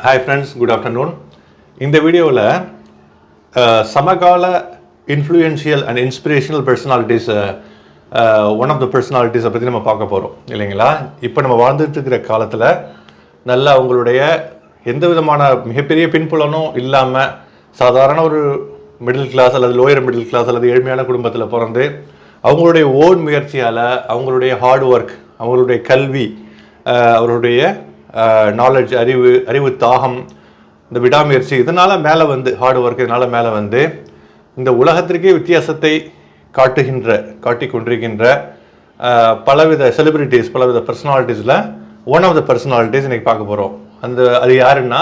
Hi friends good afternoon இந்த வீடியோவில் சமகால influential and inspirational personalities one of the பர்சனாலிட்டிஸை பற்றி நம்ம பார்க்க போகிறோம் இல்லைங்களா? இப்போ நம்ம வாழ்ந்துட்டு இருக்கிற காலத்தில் நல்ல அவங்களுடைய எந்த விதமான மிகப்பெரிய பின்புலனும் இல்லாமல் சாதாரண ஒரு மிடில் கிளாஸ் அல்லது லோயர் மிடில் கிளாஸ் அல்லது ஏழ்மையான குடும்பத்தில் பிறந்து அவங்களுடைய ஓன் முயற்சியால் அவங்களுடைய ஹார்ட் ஒர்க் அவங்களுடைய கல்வி uh, அவருடைய நாலேஜ் அறிவு அறிவு தாகம் இந்த விடாமுயற்சி இதனால் மேலே வந்து ஹார்ட் ஒர்க் இதனால் மேலே வந்து இந்த உலகத்திற்கே வித்தியாசத்தை காட்டுகின்ற காட்டி கொண்டிருக்கின்ற பலவித செலிபிரிட்டிஸ் பலவித பர்சனாலிட்டிஸில் ஒன் ஆஃப் த பர்சனாலிட்டிஸ் இன்றைக்கி பார்க்க போகிறோம் அந்த அது யாருன்னா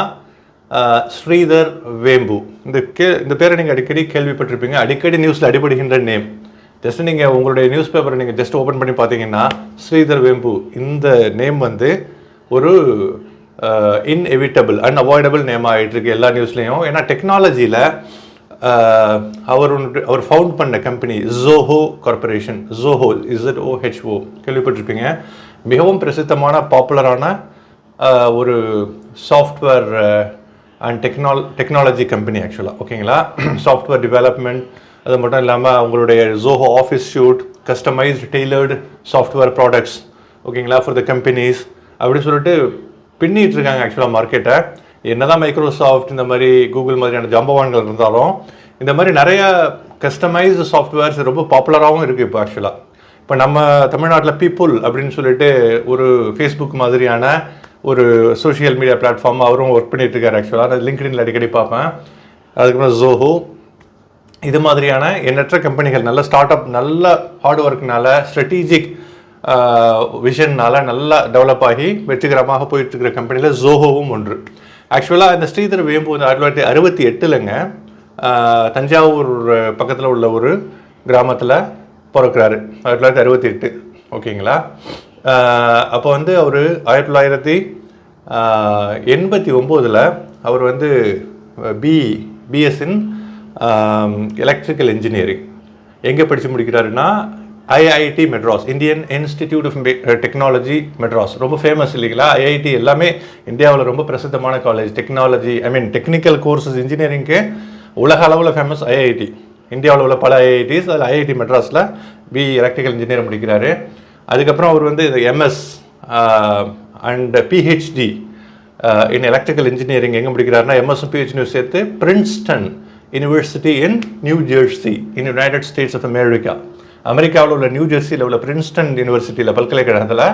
ஸ்ரீதர் வேம்பு. இந்த கே இந்த பேரை நீங்கள் அடிக்கடி கேள்விப்பட்டிருப்பீங்க. அடிக்கடி நியூஸில் அடிபடுகின்ற நேம் ஜஸ்ட் நீங்கள் உங்களுடைய நியூஸ் பேப்பரை நீங்கள் ஜஸ்ட் ஓப்பன் பண்ணி பார்த்தீங்கன்னா ஸ்ரீதர் வேம்பு இந்த நேம் வந்து ஒரு இன்எவிட்டபிள் அன்அவாய்டபிள் நேம் ஆகிட்டு இருக்கு எல்லா நியூஸ்லேயும் ஏன்னா டெக்னாலஜியில் அவர் ஒன்று- அவர் ஃபவுண்ட் பண்ண company Zoho corporation Zoho Z O H O கேள்விப்பட்டிருப்பீங்க. மிகவும் பிரசித்தமான பாப்புலரான ஒரு software and technology technology company ஆக்சுவலாக ஓகேங்களா? சாஃப்ட்வேர் டெவலப்மெண்ட் அது மட்டும் இல்லாமல் அவங்களுடைய Zoho office suite customised tailored software products ஓகேங்களா ஃபார் த கம்பெனிஸ் அப்படின்னு சொல்லிட்டு பின்னிட்டு இருக்காங்க ஆக்சுவலாக மார்க்கெட்டை என்னதான் மைக்ரோசாஃப்ட் இந்த மாதிரி கூகுள் மாதிரியான ஜம்பவான்கள் இருந்தாலும் இந்த மாதிரி நிறைய கஸ்டமைஸ்டு சாஃப்ட்வேர்ஸ் ரொம்ப பாப்புலராகவும் இருக்குது இப்போ ஆக்சுவலாக இப்போ நம்ம தமிழ்நாட்டில் பீப்புள் அப்படின்னு சொல்லிட்டு ஒரு ஃபேஸ்புக் மாதிரியான ஒரு சோஷியல் மீடியா பிளாட்ஃபார்ம் அவரும் ஒர்க் பண்ணிட்டு இருக்காரு ஆக்சுவலாக நான் லிங்க்டின்ல அடிக்கடி பார்ப்பேன். அதுக்கப்புறம் ஜோஹோ இது மாதிரியான எண்ணற்ற கம்பெனிகள் நல்ல ஸ்டார்ட் அப் நல்ல ஹார்ட் ஒர்க்னால ஸ்ட்ரெட்டிஜிக் விஷன்னால் நல்லா டெவலப் ஆகி வெற்றிகரமாக போயிட்டு இருக்கிற கம்பெனியில் ஜோஹோவும் ஒன்று. ஆக்சுவலாக இந்த ஸ்ரீதர் வேம்பு வந்து ஆயிரத்தி தொள்ளாயிரத்தி அறுபத்தி எட்டுலங்க தஞ்சாவூர் பக்கத்தில் உள்ள ஒரு கிராமத்தில் பிறக்கிறாரு. ஆயிரத்தி தொள்ளாயிரத்தி அறுபத்தி எட்டு. ஓகேங்களா? அப்போ வந்து அவர் ஆயிரத்தி தொள்ளாயிரத்தி எண்பத்தி ஒம்போதில் அவர் வந்து பி பிஎஸ்இன் எலக்ட்ரிக்கல் இன்ஜினியரிங் எங்கே படித்து முடிக்கிறாருன்னா IIT Madras Indian institute of technology Madras ரொம்ப ஃபேமஸ் இல்லைங்களா? ஐஐடி எல்லாமே இந்தியாவில் ரொம்ப பிரசித்தமான college technology I mean technical courses இன்ஜினியரிங்க்கு உலக அளவில் ஃபேமஸ் ஐஐடி இந்தியாவில் உள்ள பல ஐஐடிஸ் அதில் ஐஐடி மெட்ராஸில் பி எலக்ட்ரிக்கல் இன்ஜினியர் முடிக்கிறாரு. அதுக்கப்புறம் அவர் வந்து MS and PhD in electrical engineering எங்கே முடிக்கிறாருன்னா எம்எஸ் பிஹெச்டியும் சேர்த்து Princeton university in New Jersey in United States of America அமெரிக்காவில் உள்ள நியூ ஜெர்சியில் உள்ள பிரின்ஸ்டன் யூனிவர்சிட்டியில் பல்கலைக்கழகத்தில்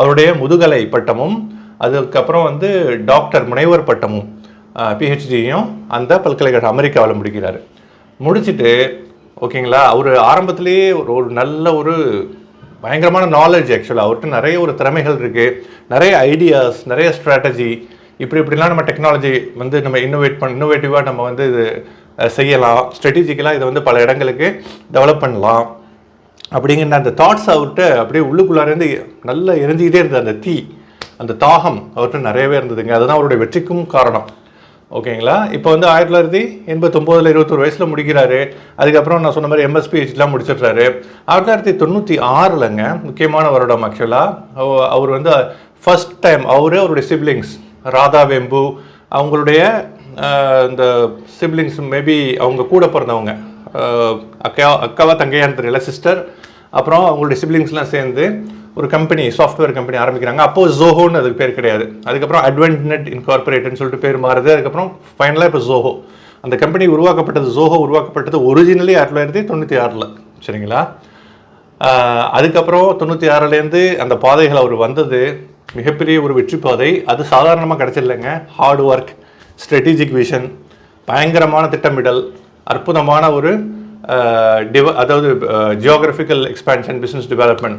அவருடைய முதுகலை பட்டமும் அதுக்கப்புறம் வந்து டாக்டர் முனைவர் பட்டமும் பிஹெச்டியும் அந்த பல்கலைக்கழகம் அமெரிக்காவில் முடிக்கிறார். முடிச்சிட்டு ஓகேங்களா அவர் ஆரம்பத்திலேயே ஒரு ஒரு நல்ல ஒரு பயங்கரமான நாலேஜ் ஆக்சுவலாக அவர்கிட்ட நிறைய ஒரு திறமைகள் இருக்குது நிறைய ஐடியாஸ் நிறைய ஸ்ட்ராட்டஜி இப்படி இப்படிலாம் நம்ம டெக்னாலஜி வந்து நம்ம இன்னோவேட் பண் இன்னோவேட்டிவாக நம்ம வந்து இது செய்யலாம். ஸ்ட்ரெட்டஜிக்கலாக இதை வந்து பல இடங்களுக்கு டெவலப் பண்ணலாம். அப்படிங்கிற அந்த தாட்ஸ் அவர்கிட்ட அப்படியே உள்ளுக்குள்ளாரேருந்து நல்லா எரிஞ்சிக்கிட்டே இருந்தது அந்த தீ. அந்த தாகம் அவர்கிட்ட நிறையவே இருந்ததுங்க. அதுதான் அவருடைய வெற்றிக்கும் காரணம். ஓகேங்களா? இப்போ வந்து ஆயிரத்தி தொள்ளாயிரத்தி எண்பத்தொம்போதில் இருபத்தொரு வயசில் முடிக்கிறாரு. அதுக்கப்புறம் நான் சொன்ன மாதிரி எம்எஸ்பிஹெச்லாம் முடிச்சிடுறாரு. ஆயிரத்தி தொள்ளாயிரத்தி தொண்ணூற்றி ஆறில்ங்க முக்கியமான வருடம் ஆக்சுவலாக அவர் வந்து ஃபர்ஸ்ட் டைம் அவரு அவருடைய சிப்ளிங்ஸ் ராதா வெம்பு அவங்களுடைய இந்த சிப்ளிங்ஸ் மேபி அவங்க கூட பிறந்தவங்க. அக்கா அக்காவா தங்கையான்னு தெரியல சிஸ்டர் அப்புறம் அவங்களுடைய சிப்ளிங்ஸ்லாம் சேர்ந்து ஒரு கம்பெனி சாஃப்ட்வேர் கம்பெனி ஆரம்பிக்கிறாங்க. அப்போ ஜோஹோன்னு அதுக்கு பேர் கிடையாது. அதுக்கப்புறம் அட்வென்ட் நெட் இன்கார்பரேட்னு சொல்லிட்டு பேர் மாறுது. அதுக்கப்புறம் ஃபைனலாக இப்போ ஜோஹோ அந்த கம்பெனி உருவாக்கப்பட்டது ஜோஹோ உருவாக்கப்பட்டது ஒரிஜினலி ஆயிரத்தி தொள்ளாயிரத்தி தொண்ணூற்றி ஆறில். சரிங்களா? அதுக்கப்புறம் தொண்ணூற்றி ஆறுலேருந்து அந்த பாதைகள் அவர் வந்தது. மிகப்பெரிய ஒரு வெற்றி பாதை. அது சாதாரணமாக கிடைச்சிடலைங்க ஹார்ட் ஒர்க் ஸ்ட்ராட்டஜிக் விஷன் பயங்கரமான திட்டமிடல். அற்புதமான ஒரு டிவ அதாவது ஜியோகிராஃபிக்கல் எக்ஸ்பேன்ஷன் பிஸ்னஸ் டெவலப்மெண்ட்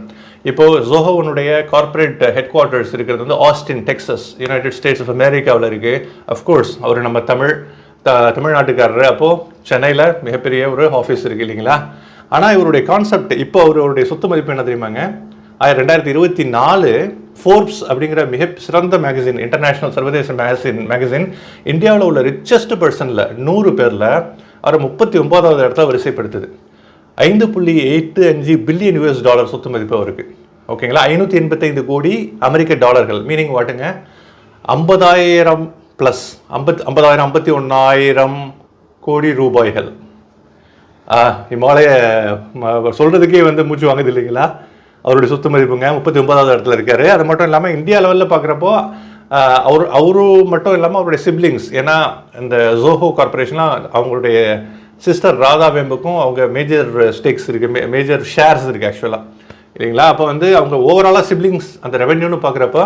இப்போது ஜோஹோவனுடைய கார்ப்பரேட் ஹெட் குவார்ட்டர்ஸ் இருக்கிறது வந்து Austin Texas United States of அமெரிக்காவில் இருக்குது அஃப்கோர்ஸ் அவர் நம்ம தமிழ் த தமிழ்நாட்டுக்காரர். அப்போது சென்னையில் மிகப்பெரிய ஒரு ஆஃபீஸ் இருக்குது இல்லைங்களா? ஆனால் இவருடைய கான்செப்ட் இப்போ அவருடைய சொத்து மதிப்பு என்ன தெரியுமாங்க? ஆயிரம் ரெண்டாயிரத்தி இருபத்தி நாலு ஃபோர்ப்ஸ் அப்படிங்கிற மிக சிறந்த மேகசின் இன்டர்நேஷ்னல் சர்வதேச மேகசின் மேகசின் இந்தியாவில் உள்ள ரிச்சஸ்ட் பர்சனில் நூறு பேரில் அவரை முப்பத்தி ஒன்பதாவது இடத்துல வரிசைப்படுத்துது ஐந்து புள்ளி எயிட்டு அஞ்சு பில்லியன் யூஎஸ் டாலர் சொத்து மதிப்பு அவருக்கு. ஓகேங்களா ஐநூற்றி எண்பத்தைந்து கோடி அமெரிக்க டாலர்கள். மீனிங் வாட்டுங்க? ஐம்பதாயிரம் ப்ளஸ் ஐம்பத் ஐம்பதாயிரம் ஐம்பத்தி ஒன்றாயிரம் கோடி ரூபாய்கள். இமாலய ம- வந்து மூச்சு வாங்குது இல்லைங்களா? அவருடைய சொத்து மதிப்புங்க முப்பத்தி ஒன்பதாவது இடத்துல இருக்காரு. அது மட்டும் இல்லாமல் இந்தியா லெவலில் பார்க்குறப்போ அவர் அவரு மட்டும் இல்லாமல் அவருடைய சிப்ளிங்ஸ் ஏன்னா இந்த ஜோஹோ கார்பரேஷன்லாம் அவங்களுடைய சிஸ்டர் ராதா வேம்புக்கும் அவங்க மேஜர் ஸ்டேக்ஸ் இருக்குது மே மேஜர் ஷேர்ஸ் இருக்குது ஆக்சுவலாக இல்லைங்களா? அப்போ வந்து அவங்க ஓவராலாக சிப்ளிங்ஸ் அந்த ரெவென்யூன்னு பார்க்குறப்ப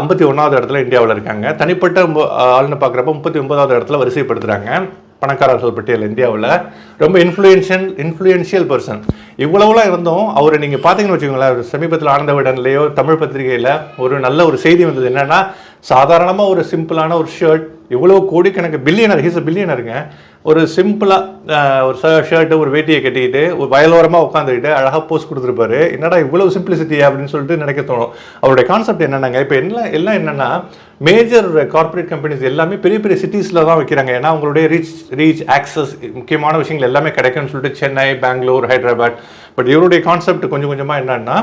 ஐம்பத்தி ஒன்றாவது இடத்துல இந்தியாவில் இருக்காங்க. தனிப்பட்ட ஆளுன்னு பார்க்குறப்ப முப்பத்தி ஒன்பதாவது இடத்துல வரிசைப்படுத்துகிறாங்க பணக்காரர்கள் பட்டியல் இந்தியாவில் ரொம்ப இன்ஃப்ளூயன்ஷியல் இன்ஃப்ளூயன்ஷியல் பர்சன் இவ்வளவுலாம் இருந்தும் அவரை நீங்கள் பார்த்தீங்கன்னு வச்சுக்கோங்களேன் சமீபத்தில் ஆனந்த விடன்லேயோ தமிழ் பத்திரிகையில் ஒரு நல்ல ஒரு செய்தி வந்தது என்னென்னா சாதாரணமாக ஒரு சிம்பிளான ஒரு ஷர்ட் இவ்வளோ கோடிக்கணக்கு பில்லியனர் ஹீஸ் பில்லியனருங்க ஒரு சிம்பிளாக ஒரு ஷர்ட்டு ஒரு வேட்டியை கட்டிக்கிட்டு ஒரு வயலோரமாக உட்காந்துக்கிட்டு அழகாக போஸ்ட் கொடுத்துருப்பாரு. என்னடா இவ்வளோ சிம்பிளிசிட்டி அப்படின்னு சொல்லிட்டு நினைக்க தோணும். அவருடைய கான்செப்ட் என்னென்னாங்க இப்போ எல்லாம் எல்லாம் என்னென்னா மேஜர் கார்ப்பரேட் கம்பெனிஸ் எல்லாமே பெரிய பெரிய சிட்டிஸில் தான் வைக்கிறாங்க. ஏன்னா அவங்களுடைய ரீச் ரீச் ஆக்சஸ் முக்கியமான விஷயங்கள் எல்லாமே கிடைக்கும்னு சொல்லிட்டு சென்னை பெங்களூர் ஹைதராபாத். பட் இவருடைய கான்செப்ட் கொஞ்சம் கொஞ்சமாக என்னன்னா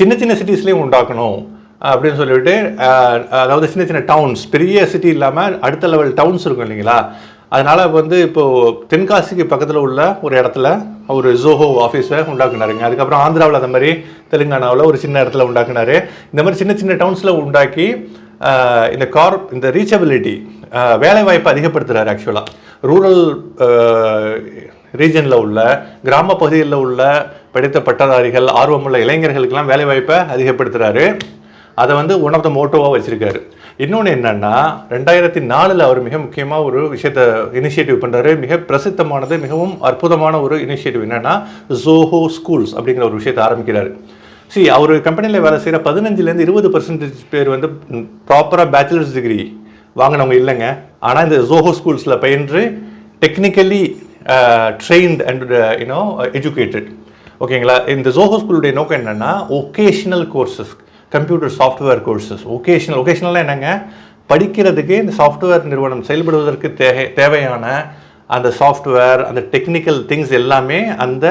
சின்ன சின்ன சிட்டிஸ்லேயும் உண்டாக்கணும். அப்படின்னு சொல்லிட்டு அதாவது சின்ன சின்ன டவுன்ஸ் பெரிய சிட்டி இல்லாமல் அடுத்த லெவல் டவுன்ஸ் இருக்கும் இல்லைங்களா? அதனால் வந்து இப்போது தென்காசிக்கு பக்கத்தில் உள்ள ஒரு இடத்துல ஒரு ஜோஹோ ஆஃபீஸை உண்டாக்குனாருங்க. அதுக்கப்புறம் ஆந்திராவில் அந்த மாதிரி தெலுங்கானாவில் ஒரு சின்ன இடத்துல உண்டாக்குனாரு. இந்த மாதிரி சின்ன சின்ன டவுன்ஸில் உண்டாக்கி இந்த கார் இந்த ரீச்சபிலிட்டி வேலை வாய்ப்பை ஆக்சுவலாக ரூரல் ரீஜனில் உள்ள கிராம பகுதிகளில் உள்ள படித்த பட்டதாரிகள் ஆர்வமுள்ள இளைஞர்களுக்கெல்லாம் வேலை வாய்ப்பை அதை வந்து ஒன் ஆஃப் த மோட்டோவாக வச்சுருக்காரு. இன்னொன்று என்னன்னா ரெண்டாயிரத்தி நாலில் அவர் மிக முக்கியமாக ஒரு விஷயத்தை இனிஷியேட்டிவ் பண்ணுறாரு மிக பிரசித்தமானது மிகவும் அற்புதமான ஒரு இனிஷியேட்டிவ் என்னன்னா ஜோஹோ ஸ்கூல்ஸ் அப்படிங்கிற ஒரு விஷயத்தை ஆரம்பிக்கிறார். சி அவர் கம்பெனியில் வேலை செய்கிற பதினஞ்சுலேருந்து இருபது பர்சன்டேஜ் பேர் வந்து ப்ராப்பராக பேச்சுலர்ஸ் டிகிரி வாங்கினவங்க இல்லைங்க. ஆனால் இந்த ஜோஹோ ஸ்கூல்ஸில் பயின்று technically trained and you know educated ஓகேங்களா இந்த ஜோஹோ ஸ்கூலுடைய நோக்கம் என்னென்னா vocational courses computer software courses vocational ஒகேஷனலாக என்னங்க? படிக்கிறதுக்கு இந்த சாஃப்ட்வேர் நிறுவனம் செயல்படுவதற்கு தேவை தேவையான அந்த சாஃப்ட்வேர் அந்த டெக்னிக்கல் திங்ஸ் எல்லாமே அந்த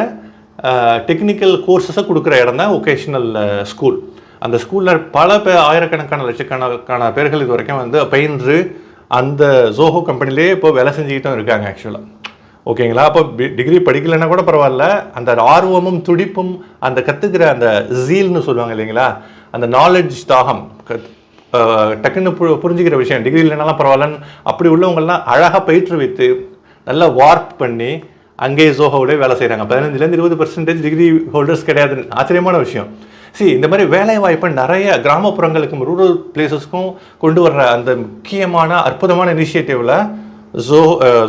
டெக்னிக்கல் கோர்சஸை கொடுக்குற இடம் தான் ஒகேஷ்னல் ஸ்கூல் அந்த ஸ்கூலில் பல பேர் ஆயிரக்கணக்கான லட்சக்கணக்கான பேர்கள் இது வரைக்கும் வந்து பயின்று அந்த ஜோஹோ கம்பெனிலே இப்போ வேலை செஞ்சுக்கிட்டும் இருக்காங்க ஆக்சுவலாக ஓகேங்களா? அப்போ டிகிரி படிக்கலைன்னா கூட பரவாயில்ல. அந்த ஆர்வமும் துடிப்பும் அந்த கற்றுக்கிற அந்த ஜீல்னு சொல்லுவாங்க இல்லைங்களா? அந்த நாலெட்ஜ் தாகம் கத்- டக்குன்னு பு புரிஞ்சுக்கிற விஷயம். டிகிரி இல்லைனாலும் பரவாயில்லன்னு அப்படி உள்ளவங்கள்லாம் அழகாக பயிற்றுவித்து நல்லா வார்ப் பண்ணி அங்கேயே ஜோஹோவிலே வேலை செய்கிறாங்க பதினஞ்சுலேருந்து இருபது பர்சன்டேஜ் டிகிரி ஹோல்டர்ஸ் கிடையாது ஆச்சரியமான விஷயம். சி இந்த மாதிரி வேலை வாய்ப்பை நிறைய கிராமப்புறங்களுக்கும் ரூரல் பிளேசஸ்க்கும் கொண்டு வர்ற அந்த முக்கியமான அற்புதமான இனிஷியேட்டிவில் ஜோ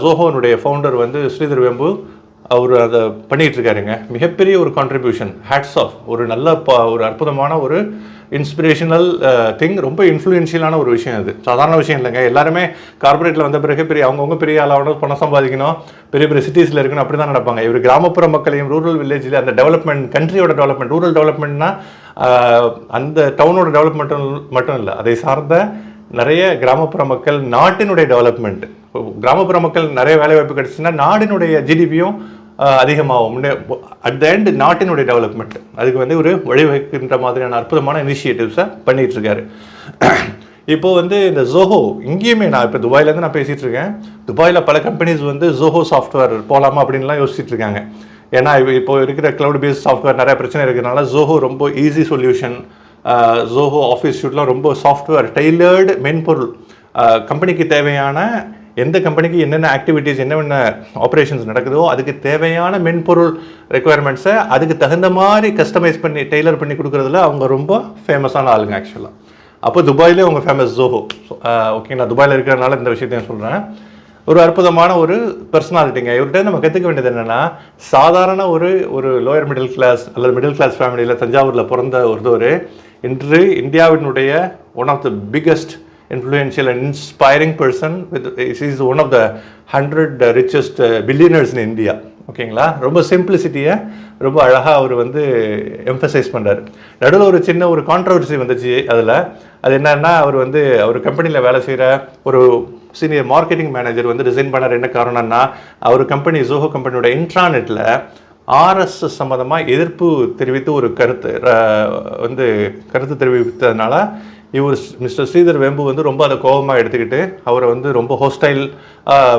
ஜோஹோனுடைய ஃபவுண்டர் வந்து ஸ்ரீதர் வெம்பு அவர் அதை பண்ணிகிட்ருக்காருங்க. மிகப்பெரிய ஒரு கான்ட்ரிபியூஷன் ஹேட்ஸ் ஆஃப் ஒரு நல்ல ப ஒரு அற்புதமான ஒரு இன்ஸ்பிரேஷனல் திங் ரொம்ப இன்ஃப்ளூயன்ஷியலான ஒரு விஷயம் அது. சாதாரண விஷயம் இல்லைங்க. எல்லாருமே கார்பரேட்டில் வந்த பிறகு பெரிய அவங்கவுங்க பெரிய அளவோட பணம் சம்பாதிக்கணும் பெரிய பெரிய சிட்டிஸில் இருக்கணும் அப்படி தான் நடப்பாங்க. இவர் கிராமப்புற மக்களையும் ரூரல் வில்லேஜில் அந்த டெவலப்மெண்ட் கண்ட்ரியோட டெவலப்மெண்ட் ரூரல் டெவலப்மெண்ட்னா அந்த டவுனோட டெவலப்மெண்ட் மட்டும் இல்லை அதை சார்ந்த நிறைய கிராமப்புற மக்கள் நாட்டினுடைய டெவலப்மெண்ட் கிராமப்புற மக்கள் நிறைய வேலை வாய்ப்பு கிடைச்சுன்னா நாடினுடைய ஜிடிபியும் அதிகமாகும். அட் த எண்ட் நாட்டினுடைய டெவலப்மெண்ட் அதுக்கு வந்து ஒரு வழிவகுக்கின்ற மாதிரியான அற்புதமான இனிஷியேட்டிவ்ஸை பண்ணிகிட்டு இருக்காரு இப்போ வந்து இந்த ஜோஹோ இங்கேயுமே நான் இப்போ துபாயிலேருந்து நான் பேசிகிட்டு இருக்கேன் துபாயில் பல கம்பெனிஸ் வந்து ஜோஹோ சாஃப்ட்வேர் போகலாமா அப்படின்லாம் யோசிச்சுட்டு இருக்காங்க ஏன்னா இப்போ இப்போ இருக்கிற க்ளவுட் பேஸ்ட் சாஃப்ட்வேர் நிறைய பிரச்சனை இருக்கிறதுனால ஜோஹோ ரொம்ப ஈஸி சொல்யூஷன் ஜோஹோ ஆஃபீஸ் ஷூட்லாம் ரொம்ப சாஃப்ட்வேர் டெய்லர்டு மென்பொருள். கம்பெனிக்கு தேவையான எந்த கம்பெனிக்கு என்னென்ன ஆக்டிவிட்டீஸ் என்னென்ன ஆப்ரேஷன்ஸ் நடக்குதோ அதுக்கு தேவையான மென்பொருள் ரெக்குவயர்மெண்ட்ஸை அதுக்கு தகுந்த மாதிரி கஸ்டமைஸ் பண்ணி டெய்லர் பண்ணி கொடுக்குறதுல அவங்க ரொம்ப ஃபேமஸான ஆளுங்க ஆக்சுவலாக அப்போ துபாயிலே அவங்க ஃபேமஸ் ஜோஹோ ஓகே நான் துபாயில் இருக்கிறதுனால இந்த விஷயத்தையும் சொல்கிறேன் ஒரு அற்புதமான ஒரு பர்சனாலிட்டிங்க இவர்கிட்ட நம்ம கற்றுக்க வேண்டியது என்னென்னா சாதாரண ஒரு ஒரு லோயர் மிடில் கிளாஸ் அல்லது மிடில் கிளாஸ் ஃபேமிலியில் தஞ்சாவூரில் பிறந்த ஒருத்தவர் இன்று இந்தியாவினுடைய one of the biggest influential and inspiring person with is one of the hundred richest billionaires in India ஓகேங்களா ரொம்ப சிம்பிளிசிட்டியை ரொம்ப அழகாக அவர் வந்து எம்ஃபசைஸ் பண்ணுறாரு நடுவில் ஒரு சின்ன ஒரு கான்ட்ரவர்சி வந்துச்சு அதில். அது என்னன்னா அவர் வந்து அவர் கம்பெனியில் வேலை செய்கிற ஒரு சீனியர் மார்க்கெட்டிங் மேனேஜர் வந்து ரிசைன் பண்ணார். என்ன காரணம்னா அவர் கம்பெனி ஜோஹோ கம்பெனியோட இன்ட்ரானெட்டில் ஆர்எஸ்எஸ் சம்மந்தமாக எதிர்ப்பு தெரிவித்து ஒரு கருத்து வந்து கருத்து தெரிவித்ததுனால இவர் மிஸ்டர் ஸ்ரீதர் வெம்பு வந்து ரொம்ப அதை கோபமாக எடுத்துக்கிட்டு அவரை வந்து ரொம்ப ஹோஸ்டைல்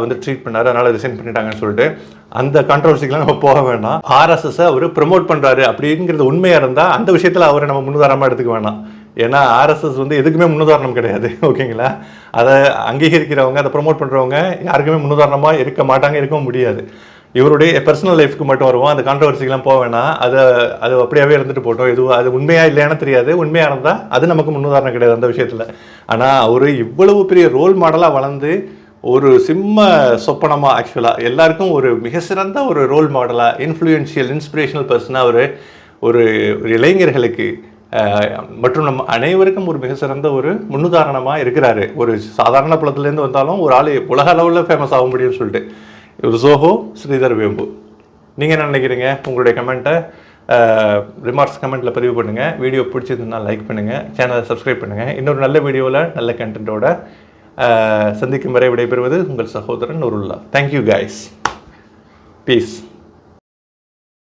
வந்து ட்ரீட் பண்ணார். அதனால் ரிசைன் பண்ணிட்டாங்கன்னு சொல்லிட்டு அந்த கான்ட்ரவர்சிக்கெலாம் நம்ம போக வேண்டாம் ஆர்எஸ்எஸ்ஸை அவர் ப்ரமோட் பண்ணுறாரு அப்படிங்கிறது உண்மையாக இருந்தால் அந்த விஷயத்தில் அவரை நம்ம முன்னுதாரணமாக எடுத்துக்க வேணாம். ஏன்னா ஆர்எஸ்எஸ் வந்து எதுக்குமே முன்னுதாரணம் கிடையாது. ஓகேங்களா? அதை அங்கீகரிக்கிறவங்க அதை ப்ரமோட் பண்ணுறவங்க யாருக்குமே முன்னுதாரணமாக இருக்க மாட்டாங்க இருக்கவும் முடியாது. இவருடைய பர்சனல் லைஃப்க்கு மட்டும் வருவோம். அந்த கான்ட்ரவர்சிக்கெலாம் போக வேணாம். அதை அது அப்படியாவே இருந்துட்டு போட்டோம். எதுவும் அது உண்மையா இல்லையானு தெரியாது. உண்மையாக இருந்தால் அது நமக்கு முன்னுதாரணம் கிடையாது அந்த விஷயத்தில். ஆனால் அவர் இவ்வளவு பெரிய ரோல் மாடலாக வளர்ந்து ஒரு சிம்ம சொப்பனமாக ஆக்சுவலாக எல்லாருக்கும் ஒரு மிக சிறந்த ஒரு ரோல் மாடலாக இன்ஃப்ளூயன்ஷியல் இன்ஸ்பிரேஷனல் பர்சனாக ஒரு ஒரு ஒரு இளைஞர்களுக்கு மற்றும் நம்ம அனைவருக்கும் ஒரு மிக சிறந்த ஒரு முன்னுதாரணமாக இருக்கிறாரு. ஒரு சாதாரண புலத்துலேருந்து வந்தாலும் ஒரு ஆள் உலக அளவில் ஃபேமஸ் ஆக முடியும்னு சொல்லிட்டு. இவர் சோஹோ ஸ்ரீதர் வேம்பு நீங்கள் என்ன நினைக்கிறீங்க? உங்களுடைய கமெண்ட்டை ரிமார்க்ஸ் கமெண்ட்டில் பதிவு பண்ணுங்கள் வீடியோ பிடிச்சதுன்னா லைக் பண்ணுங்கள் சேனலை சப்ஸ்கிரைப் பண்ணுங்கள் இன்னொரு நல்ல வீடியோவில் நல்ல கண்டென்ட்டோட சந்திக்கும் வரை விடைபெறுவது உங்கள் சகோதரன் நூருல்லா. Thank you guys piece